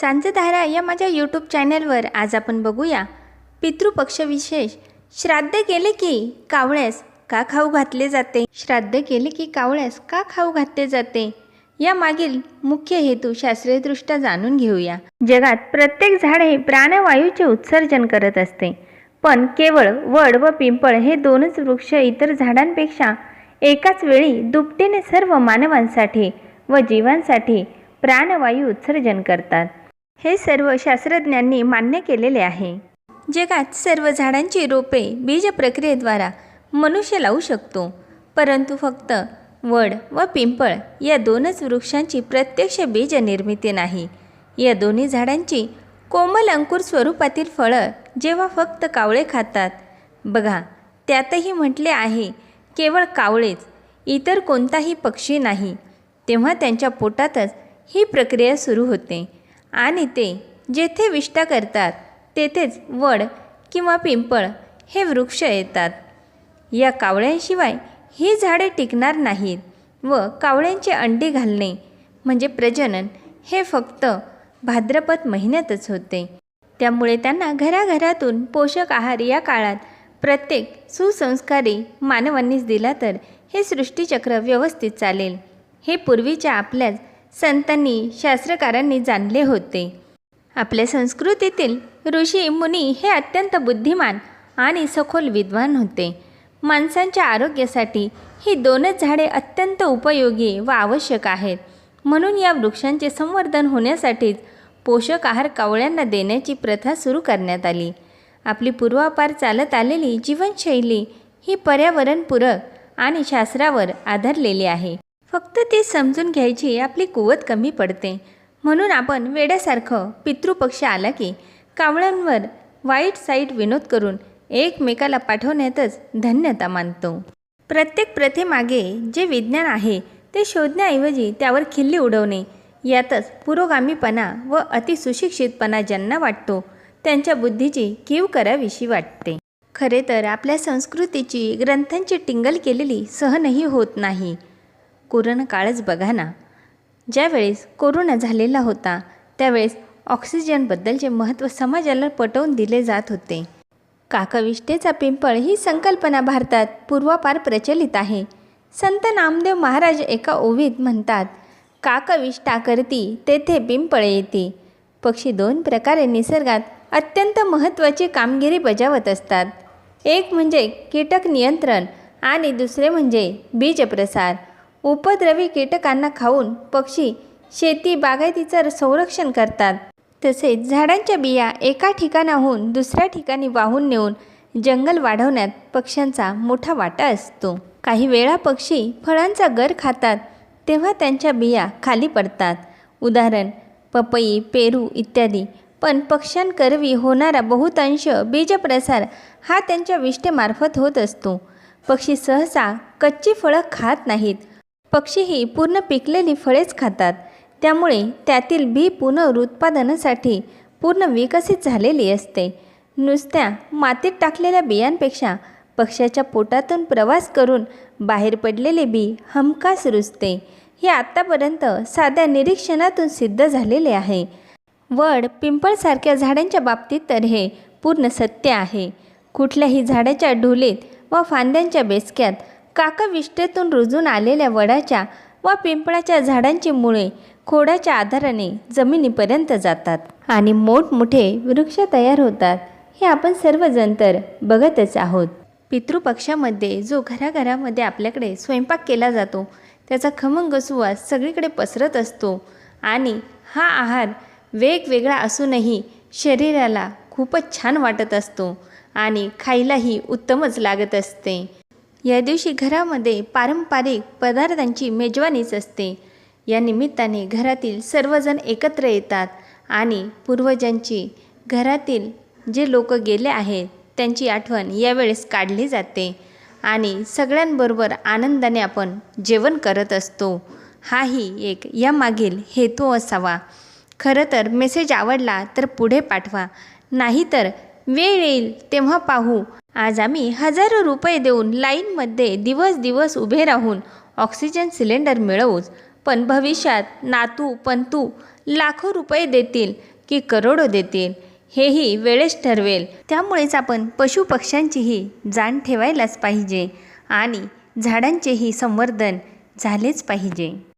सांजधारा या माझ्या यूट्यूब चॅनलवर आज आपण बघूया. पितृपक्ष विशेष श्राद्ध केले की कावळ्यास का खाऊ घातले जाते? श्राद्ध केले की कावळ्यास का खाऊ घातले जाते? या मागील मुख्य हेतू शास्त्रीयदृष्ट्या जाणून घेऊया. जगात प्रत्येक झाड हे प्राणवायूचे उत्सर्जन करत असते. पण केवळ वड व पिंपळ हे दोनच वृक्ष इतर झाडांपेक्षा एकाच वेळी दुपटीने सर्व मानवांसाठी व जीवांसाठी प्राणवायू उत्सर्जन करतात. हे सर्व शास्त्रज्ञांनी मान्य केलेले आहे. जगात सर्व झाडांची रोपे बीज प्रक्रियेद्वारा मनुष्य लावू शकतो. परंतु फक्त वड व पिंपळ या दोनच वृक्षांची प्रत्यक्ष बीज निर्मिती नाही. या दोन्ही झाडांची कोमल अंकुर स्वरूपातील फळं जेव्हा फक्त कावळे खातात. बघा त्यातही म्हटले आहे केवळ कावळेच इतर कोणताही पक्षी नाही. तेव्हा त्यांच्या पोटातच ही प्रक्रिया सुरू होते. आणि ते जेथे विष्ठा करतात तेथेच वड किंवा पिंपळ हे वृक्ष येतात. या कावळ्यांशिवाय ही झाडे टिकणार नाहीत व कावळ्यांचे अंडी घालणे म्हणजे प्रजनन हे फक्त भाद्रपद महिन्यातच होते. त्यामुळे त्यांना घराघरातून पोषक आहार या काळात प्रत्येक सुसंस्कारी मानवांनीच दिला तर हे सृष्टीचक्र व्यवस्थित चालेल. हे पूर्वीच्या आपल्याच संतांनी शास्त्रकारांनी जाणले होते. आपल्या संस्कृतीतील ऋषी मुनी हे अत्यंत बुद्धिमान आणि सखोल विद्वान होते. माणसांच्या आरोग्यासाठी ही दोनच झाडे अत्यंत उपयोगी व आवश्यक आहेत. म्हणून या वृक्षांचे संवर्धन होण्यासाठीच पोषक आहार कावळ्यांना देण्याची प्रथा सुरू करण्यात आली. आपली पूर्वापार चालत आलेली जीवनशैली ही पर्यावरणपूरक आणि शास्त्रावर आधारलेली आहे. फक्त ते समजून घ्यायची आपली कुवत कमी पडते. म्हणून आपण वेड्यासारखं पितृपक्ष आला की कावळ्यांवर वाईट साईट विनोद करून एकमेकाला पाठवण्यातच धन्यता मानतो. प्रत्येक प्रथेमागे जे विज्ञान आहे ते शोधण्याऐवजी त्यावर खिल्ली उडवणे यातच पुरोगामीपणा व अतिसुशिक्षितपणा ज्यांना वाटतो त्यांच्या बुद्धीची कीव कराविषयी वाटते. खरे तर आपल्या संस्कृतीची ग्रंथांची टिंगल केलेली सहनही होत नाही. कोरोना काळच बघा ना. ज्यावेळेस कोरोना झालेला होता त्यावेळेस ऑक्सिजनबद्दलचे महत्त्व समाजाला पटवून दिले जात होते. काकविष्ठेचा पिंपळ ही संकल्पना भारतात पूर्वापार प्रचलित आहे. संत नामदेव महाराज एका ओवीत म्हणतात काकविष्ठा करती तेथे पिंपळ येते पक्षी दोन प्रकारे निसर्गात अत्यंत महत्त्वाची कामगिरी बजावत असतात. एक म्हणजे कीटक नियंत्रण आणि दुसरे म्हणजे बीज प्रसार उपद्रवी कीटकांना खाऊन पक्षी शेती बागायतीचं संरक्षण करतात. तसेच झाडांच्या बिया एका ठिकाणाहून दुसऱ्या ठिकाणी वाहून नेऊन जंगल वाढवण्यात पक्ष्यांचा मोठा वाटा असतो. काही वेळा पक्षी फळांचा गर खातात तेव्हा त्यांच्या बिया खाली पडतात. उदाहरण पपई पेरू इत्यादी. पण पक्ष्यांकरवी होणारा बहुतांश बीजप्रसार हा त्यांच्या विष्ठेमार्फत होत असतो. पक्षी सहसा कच्ची फळं खात नाहीत पक्षीही पूर्ण पिकलेली फळेच खातात. त्यामुळे त्यातील बी पुनरुत्पादनासाठी पूर्ण विकसित झालेली असते. नुसत्या मातीत टाकलेल्या बियांपेक्षा पक्ष्याच्या पोटातून प्रवास करून बाहेर पडलेले बी हमखास रुजते. हे आत्तापर्यंत साध्या निरीक्षणातून सिद्ध झालेले आहे. वड पिंपळसारख्या झाडांच्या बाबतीत तर हे पूर्ण सत्य आहे. कुठल्याही झाडाच्या ढोलीत व फांद्यांच्या बेसक्यात काका विष्ठेतून रुजून आलेल्या वडाच्या व पिंपळाच्या झाडांची मुळे खोडाच्या आधाराने जमिनीपर्यंत जातात आणि मोठमोठे वृक्ष तयार होतात. हे आपण सर्वजण तर बघतच आहोत. पितृपक्षामध्ये जो घराघरामध्ये आपल्याकडे स्वयंपाक केला जातो त्याचा खमंग सुवास सगळीकडे पसरत असतो आणि हा आहार वेगवेगळा असूनही शरीराला खूपच छान वाटत असतो आणि खायलाही उत्तमच लागत असते. या दिवशी घरामध्ये पारंपरिक पदार्थांची मेजवानीच असते. या निमित्ताने घरातील सर्वजण एकत्र येतात आणि पूर्वजांची घरातील जे लोक गेले आहेत त्यांची आठवण यावेळेस काढली जाते आणि सगळ्यांबरोबर आनंदाने आपण जेवण करत असतो. हाही एक यामागील हेतू असावा. खरं तर मेसेज आवडला तर पुढे पाठवा. नाहीतर वेळ येईल तेव्हा पाहू. आज आम्ही हजारो रुपये देऊन लाईनमध्ये दिवस दिवस उभे राहून ऑक्सिजन सिलेंडर मिळवूच पण भविष्यात नातू पंतू लाखो रुपये देतील की करोडो देतील हेही वेळेस ठरवेल. त्यामुळेच आपण पशुपक्ष्यांचीही जाण ठेवायलाच पाहिजे आणि झाडांचेही संवर्धन झालेच पाहिजे.